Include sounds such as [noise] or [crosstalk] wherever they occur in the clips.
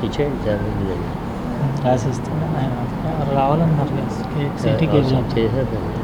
teacher that will be there. Class is the and Raoul and Marcus. Okay, city kids.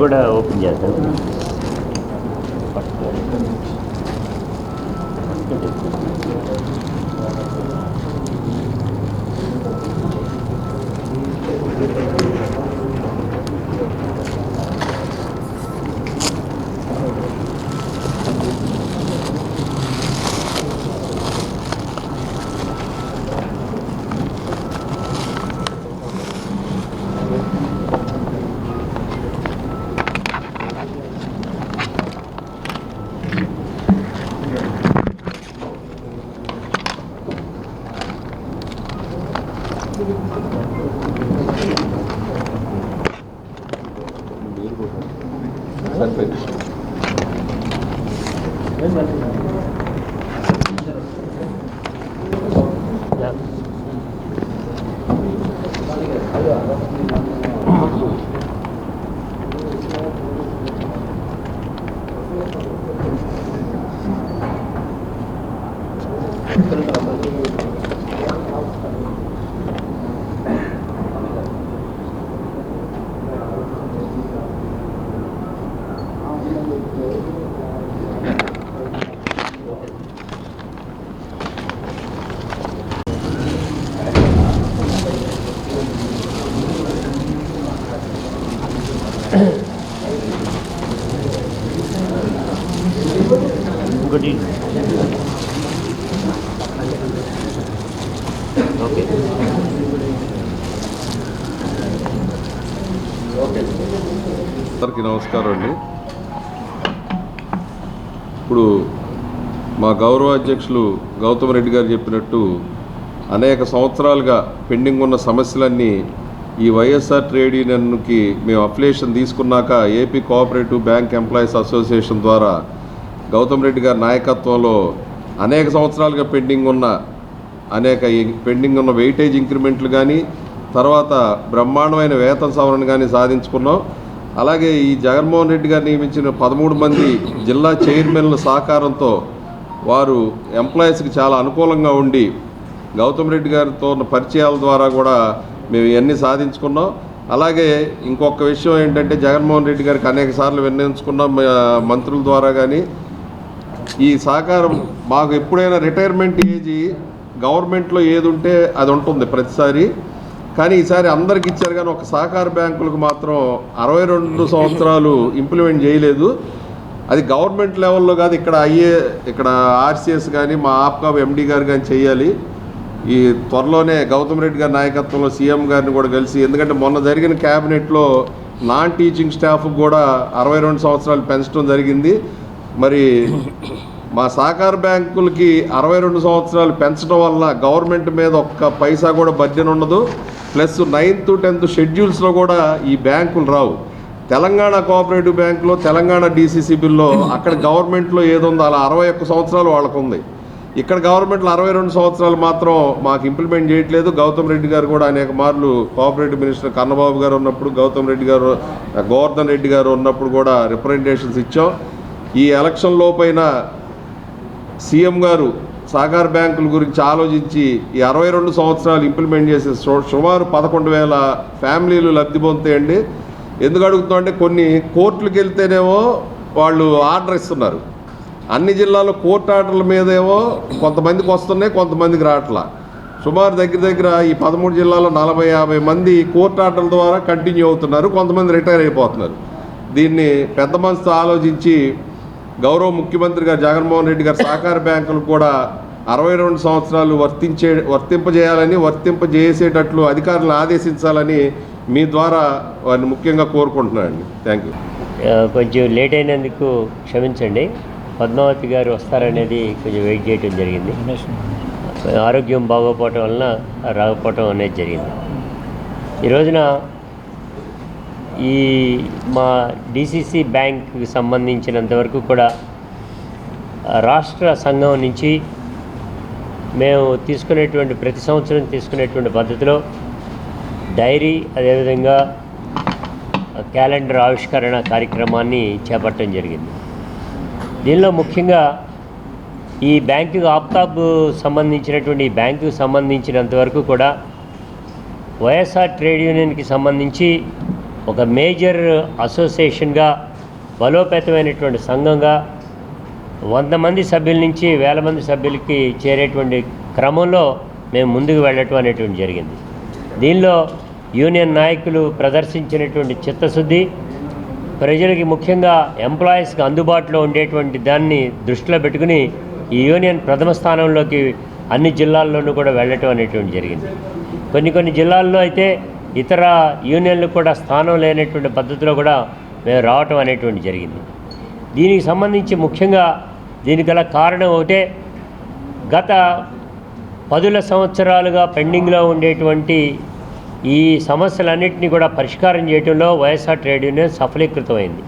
కూడా open చేద్దాం ఇంకోటి అందరికీ నమస్కారం అండి. ఇప్పుడు మా గౌరవ అధ్యక్షులు గౌతమ్ రెడ్డి గారు చెప్పినట్టు అనేక సంవత్సరాలుగా పెండింగ్ ఉన్న సమస్యలన్నీ ఈ వైఎస్ఆర్ ట్రేడ్ యూనియన్కి మేము అప్లికేషన్ తీసుకున్నాక AP cooperative bank employees association ద్వారా గౌతమ్ రెడ్డి గారి నాయకత్వంలో అనేక సంవత్సరాలుగా పెండింగ్ ఉన్న అనేక పెండింగ్ ఉన్న వెయిటేజ్ ఇంక్రిమెంట్లు కానీ తర్వాత బ్రహ్మాండమైన వేతన సవరణ కానీ సాధించుకున్నాం. అలాగే ఈ జగన్మోహన్ రెడ్డి గారు నియమించిన పదమూడు మంది జిల్లా చైర్మన్ల సహకారంతో వారు ఎంప్లాయీస్కి చాలా అనుకూలంగా ఉండి గౌతమ్ రెడ్డి గారితో ఉన్న పరిచయాల ద్వారా కూడా మేము ఇవన్నీ సాధించుకున్నాం. అలాగే ఇంకొక విషయం ఏంటంటే జగన్మోహన్ రెడ్డి గారికి అనేక సార్లు విన్నవించుకున్నాం మంత్రుల ద్వారా కానీ ఈ సహకారం మాకు ఎప్పుడైనా రిటైర్మెంట్ ఏజ్ గవర్నమెంట్లో ఏది ఉంటే అది ఉంటుంది ప్రతిసారి. కానీ ఈసారి అందరికి ఇచ్చారు కానీ ఒక సహకార బ్యాంకులకు మాత్రం అరవై రెండు సంవత్సరాలు ఇంప్లిమెంట్ చేయలేదు. అది గవర్నమెంట్ లెవెల్లో కాదు ఇక్కడ అయ్యే ఇక్కడ ఆర్సీఎస్ కానీ మా ఆప్కా ఎండి గారు కానీ చేయాలి. ఈ త్వరలోనే గౌతమ్ రెడ్డి గారి నాయకత్వంలో సీఎం గారిని కూడా కలిసి ఎందుకంటే మొన్న జరిగిన క్యాబినెట్లో నాన్ టీచింగ్ స్టాఫ్ కూడా అరవై రెండు సంవత్సరాలు పెంచడం జరిగింది. మరి మా సహకార బ్యాంకులకి అరవై రెండు సంవత్సరాలు పెంచడం వల్ల గవర్నమెంట్ మీద ఒక్క పైసా కూడా బడ్జెట్ ఉండదు. ప్లస్ నైన్త్ టెన్త్ షెడ్యూల్స్లో కూడా ఈ బ్యాంకులు రావు. తెలంగాణ కోఆపరేటివ్ బ్యాంకులో తెలంగాణ డీసీసీ బిల్లో అక్కడ గవర్నమెంట్లో ఏదుందో అలా అరవై ఒక్క సంవత్సరాలు వాళ్ళకు ఉంది ఇక్కడ గవర్నమెంట్లో అరవై రెండు సంవత్సరాలు మాత్రం మాకు ఇంప్లిమెంట్ చేయట్లేదు. గౌతమ్ రెడ్డి గారు కూడా అనేక మార్లు కోఆపరేటివ్ మినిస్టర్ కన్నబాబు గారు ఉన్నప్పుడు గౌతమ్ రెడ్డి గారు గోవర్ధన్ రెడ్డి గారు ఉన్నప్పుడు కూడా రిప్రజెంటేషన్స్ ఇచ్చాం. ఈ ఎలక్షన్ లోపైన సీఎం గారు సహకార బ్యాంకుల గురించి ఆలోచించి ఈ అరవై రెండు సంవత్సరాలు ఇంప్లిమెంట్ చేసే సు- సుమారు పదకొండు వేల ఫ్యామిలీలు లబ్ధి పొందుతాయండి. ఎందుకు అడుగుతున్నాం అంటే కొన్ని కోర్టులకు వెళ్తేనేమో వాళ్ళు ఆర్డర్ ఇస్తున్నారు. అన్ని జిల్లాలో కోర్టు ఆర్డర్ల మీదేమో కొంతమందికి వస్తున్నాయి కొంతమందికి రావట్లా. సుమారు దగ్గర దగ్గర ఈ పదమూడు జిల్లాలో నలభై యాభై మంది కోర్టు ఆర్డర్ల ద్వారా కంటిన్యూ అవుతున్నారు కొంతమంది రిటైర్ అయిపోతున్నారు. దీన్ని పెద్ద మనసుతో ఆలోచించి గౌరవ ముఖ్యమంత్రి గారు జగన్మోహన్ రెడ్డి గారు సహకార బ్యాంకులు కూడా అరవై రెండు సంవత్సరాలు వర్తించే వర్తింపజేయాలని వర్తింపజేసేటట్లు అధికారులను ఆదేశించాలని మీ ద్వారా వారిని ముఖ్యంగా కోరుకుంటున్నానండి. థ్యాంక్ యూ కొంచెం లేట్ అయినందుకు క్షమించండి. పద్మావతి గారు వస్తారనేది కొంచెం వెయిట్ చేయడం జరిగింది. ఆరోగ్యం బాగోపోవటం వలన రాకపోవటం అనేది జరిగింది. ఈ రోజున ఈ మా డిసిసి బ్యాంక్కి సంబంధించినంత వరకు కూడా రాష్ట్ర సంఘం నుంచి మేము తీసుకునేటువంటి ప్రతి సంవత్సరం తీసుకునేటువంటి పద్ధతిలో డైరీ అదేవిధంగా క్యాలెండర్ ఆవిష్కరణ కార్యక్రమాన్ని చేపట్టడం జరిగింది. దీనిలో ముఖ్యంగా ఈ బ్యాంకు ఆప్తాబ్ సంబంధించినటువంటి ఈ బ్యాంకుకు సంబంధించినంత వరకు కూడా వైఎస్ఆర్ ట్రేడ్ యూనియన్కి సంబంధించి ఒక మేజర్ అసోసియేషన్గా బలోపేతమైనటువంటి సంఘంగా వంద మంది సభ్యుల నుంచి వేల మంది సభ్యులకి చేరేటువంటి క్రమంలో మేము ముందుకు వెళ్ళటం అనేటువంటి జరిగింది. దీనిలో యూనియన్ నాయకులు ప్రదర్శించినటువంటి చిత్తశుద్ధి ప్రజలకి ముఖ్యంగా ఎంప్లాయీస్కి అందుబాటులో ఉండేటువంటి దాన్ని దృష్టిలో పెట్టుకుని ఈ యూనియన్ ప్రథమ స్థానంలోకి అన్ని జిల్లాల్లోనూ కూడా వెళ్ళటం అనేటువంటి జరిగింది. కొన్ని కొన్ని జిల్లాల్లో అయితే ఇతర యూనియన్లు కూడా స్థానం లేనటువంటి పద్ధతిలో కూడా మేము రావటం అనేటువంటి జరిగింది. దీనికి సంబంధించి ముఖ్యంగా దీనికి గల కారణం ఒకటే గత పదుల సంవత్సరాలుగా పెండింగ్లో ఉండేటువంటి ఈ సమస్యలన్నింటినీ కూడా పరిష్కారం చేయడంలో వైఎస్ఆర్ ట్రేడ్ యూనియన్ సఫలీకృతమైంది.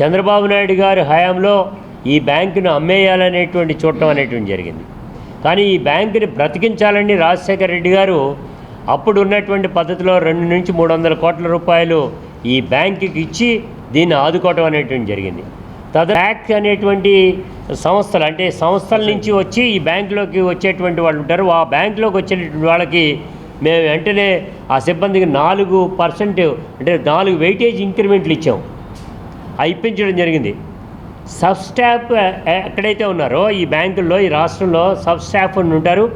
చంద్రబాబు నాయుడు గారి హయాంలో ఈ బ్యాంకును అమ్మేయాలనేటువంటి చూడటం అనేటువంటి జరిగింది. కానీ ఈ బ్యాంకుని బ్రతికించాలని రాజశేఖర రెడ్డి గారు అప్పుడు ఉన్నటువంటి పద్ధతిలో రెండు నుంచి మూడు వందల కోట్ల రూపాయలు ఈ బ్యాంకుకి ఇచ్చి దీన్ని ఆదుకోవటం అనేటువంటి జరిగింది. తద అనేటువంటి సంస్థలు అంటే సంస్థల నుంచి వచ్చి ఈ బ్యాంకులోకి వచ్చేటువంటి వాళ్ళు ఉంటారు. ఆ బ్యాంకులోకి వచ్చేటువంటి వాళ్ళకి మేము వెంటనే ఆ సిబ్బందికి నాలుగు పర్సెంట్ అంటే నాలుగు వెయిటేజ్ ఇంక్రిమెంట్లు ఇచ్చాం అవి ఇప్పించడం జరిగింది. సబ్ స్టాఫ్ ఎక్కడైతే ఉన్నారో ఈ బ్యాంకుల్లో ఈ రాష్ట్రంలో సబ్ స్టాఫ్ ఉంటారు.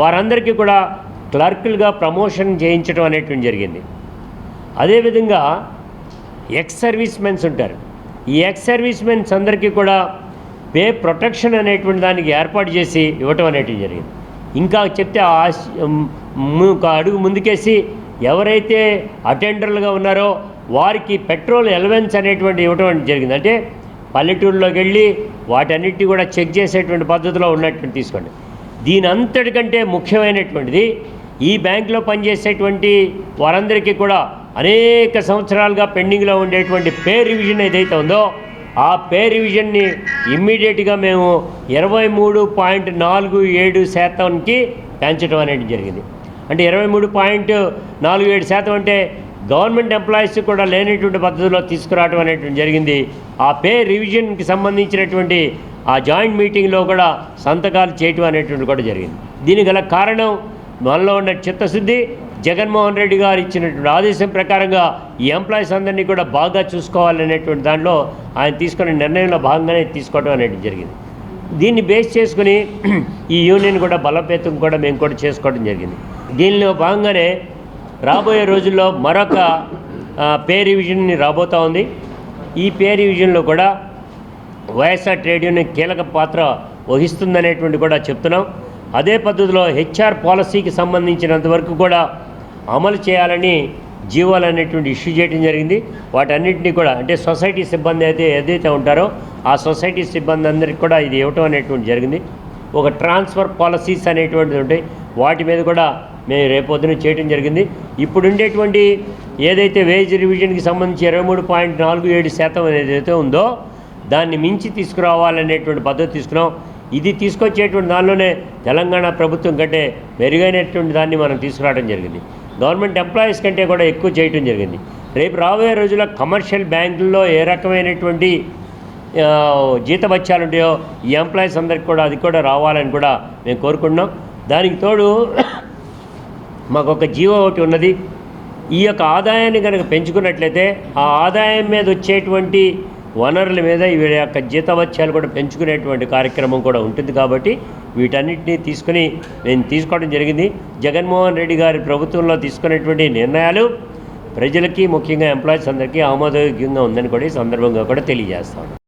వారందరికీ కూడా క్లర్కులుగా ప్రమోషన్ చేయించడం అనేటువంటి జరిగింది. అదేవిధంగా ఎక్స్ సర్వీస్ మెన్స్ ఉంటారు. ఈ ఎక్స్ సర్వీస్ మెన్స్ అందరికీ కూడా పే ప్రొటెక్షన్ అనేటువంటి దానికి ఏర్పాటు చేసి ఇవ్వటం అనేటువంటి జరిగింది. ఇంకా చెప్తే ఆశ ఒక అడుగు ముందుకేసి ఎవరైతే అటెండర్లుగా ఉన్నారో వారికి పెట్రోల్ ఎలవెన్స్ అనేటువంటి ఇవ్వటం అనేది జరిగింది. అంటే పల్లెటూరులోకి వెళ్ళి వాటన్నిటిని కూడా చెక్ చేసేటువంటి పద్ధతిలో ఉన్నటువంటి తీసుకోండి. దీని అంతటికంటే ముఖ్యమైనటువంటిది ఈ బ్యాంకులో పనిచేసేటువంటి వారందరికీ కూడా అనేక సంవత్సరాలుగా పెండింగ్లో ఉండేటువంటి పే రివిజన్ ఏదైతే ఉందో ఆ పే రివిజన్ని ఇమ్మీడియట్గా మేము ఇరవై మూడు పాయింట్ నాలుగు ఏడు శాతంకి పెంచడం అనేది జరిగింది. అంటే ఇరవై మూడు పాయింట్ నాలుగు ఏడు శాతం అంటే గవర్నమెంట్ ఎంప్లాయీస్ కూడా లేనటువంటి పద్ధతిలో తీసుకురావడం అనేటువంటి జరిగింది. ఆ పే రివిజన్కి సంబంధించినటువంటి ఆ జాయింట్ మీటింగ్లో కూడా సంతకాలు చేయటం అనేటువంటి కూడా జరిగింది. దీనికి గల కారణం మనలో ఉన్న చిత్తశుద్ధి జగన్మోహన్ రెడ్డి గారు ఇచ్చినటువంటి ఆదేశం ప్రకారంగా ఈ ఎంప్లాయీస్ అందరినీ కూడా బాగా చూసుకోవాలనేటువంటి దాంట్లో ఆయన తీసుకున్న నిర్ణయంలో భాగంగానే తీసుకోవడం అనేది జరిగింది. దీన్ని బేస్ చేసుకుని ఈ యూనియన్ కూడా బలపేతం కూడా మేము కూడా చేసుకోవడం జరిగింది. దీనిలో భాగంగానే రాబోయే రోజుల్లో మరొక పే రివిజన్ని రాబోతూ ఉంది. ఈ పే రివిజన్లో కూడా వైఎస్ఆర్ ట్రేడ్ యూనియన్ కీలక పాత్ర వహిస్తుందనేటువంటి కూడా చెప్తున్నాం. అదే పద్ధతిలో హెచ్ఆర్ పాలసీకి సంబంధించినంత వరకు కూడా అమలు చేయాలని జీవోలు అనేటువంటి ఇష్యూ చేయడం జరిగింది. వాటన్నిటినీ కూడా అంటే సొసైటీ సిబ్బంది అయితే ఏదైతే ఉంటారో ఆ సొసైటీ సిబ్బంది అందరికి కూడా ఇది ఇవ్వటం అనేటువంటి జరిగింది. ఒక ట్రాన్స్ఫర్ పాలసీస్ అనేటువంటిది ఉంటాయి. వాటి మీద కూడా మేము రేపొద్దున చేయడం జరిగింది. ఇప్పుడు ఉండేటువంటి ఏదైతే వేజ్ రివిజన్కి సంబంధించి ఇరవై మూడు పాయింట్ నాలుగు ఏడు శాతం ఏదైతే ఉందో దాన్ని మించి తీసుకురావాలనేటువంటి పద్ధతి తీసుకున్నాం. ఇది తీసుకొచ్చేటువంటి దానిలోనే తెలంగాణ ప్రభుత్వం కంటే మెరుగైనటువంటి దాన్ని మనం తీసుకురావడం జరిగింది. గవర్నమెంట్ ఎంప్లాయీస్ కంటే కూడా ఎక్కువ చేయటం జరిగింది. రేపు రాబోయే రోజుల్లో కమర్షియల్ బ్యాంకుల్లో ఏ రకమైనటువంటి జీతభత్యాలు ఉంటాయో ఈ ఎంప్లాయీస్ అందరికి కూడా అది కూడా రావాలని కూడా మేము కోరుకుంటున్నాం. దానికి తోడు [coughs] మాకు ఒక జీవో ఒకటి ఉన్నది. ఈ యొక్క ఆదాయాన్ని కనుక పెంచుకున్నట్లయితే ఆ ఆదాయం మీద వచ్చేటువంటి వనరుల మీద వీరి యొక్క జీతవత్యాలు కూడా పెంచుకునేటువంటి కార్యక్రమం కూడా ఉంటుంది కాబట్టి వీటన్నిటినీ తీసుకుని నేను తీసుకోవడం జరిగింది. జగన్మోహన్ రెడ్డి గారి ప్రభుత్వంలో తీసుకునేటువంటి నిర్ణయాలు ప్రజలకి ముఖ్యంగా ఎంప్లాయీస్ అందరికీ ఆమోదయోగ్యంగా ఉందని కూడా ఈ సందర్భంగా కూడా తెలియజేస్తాను.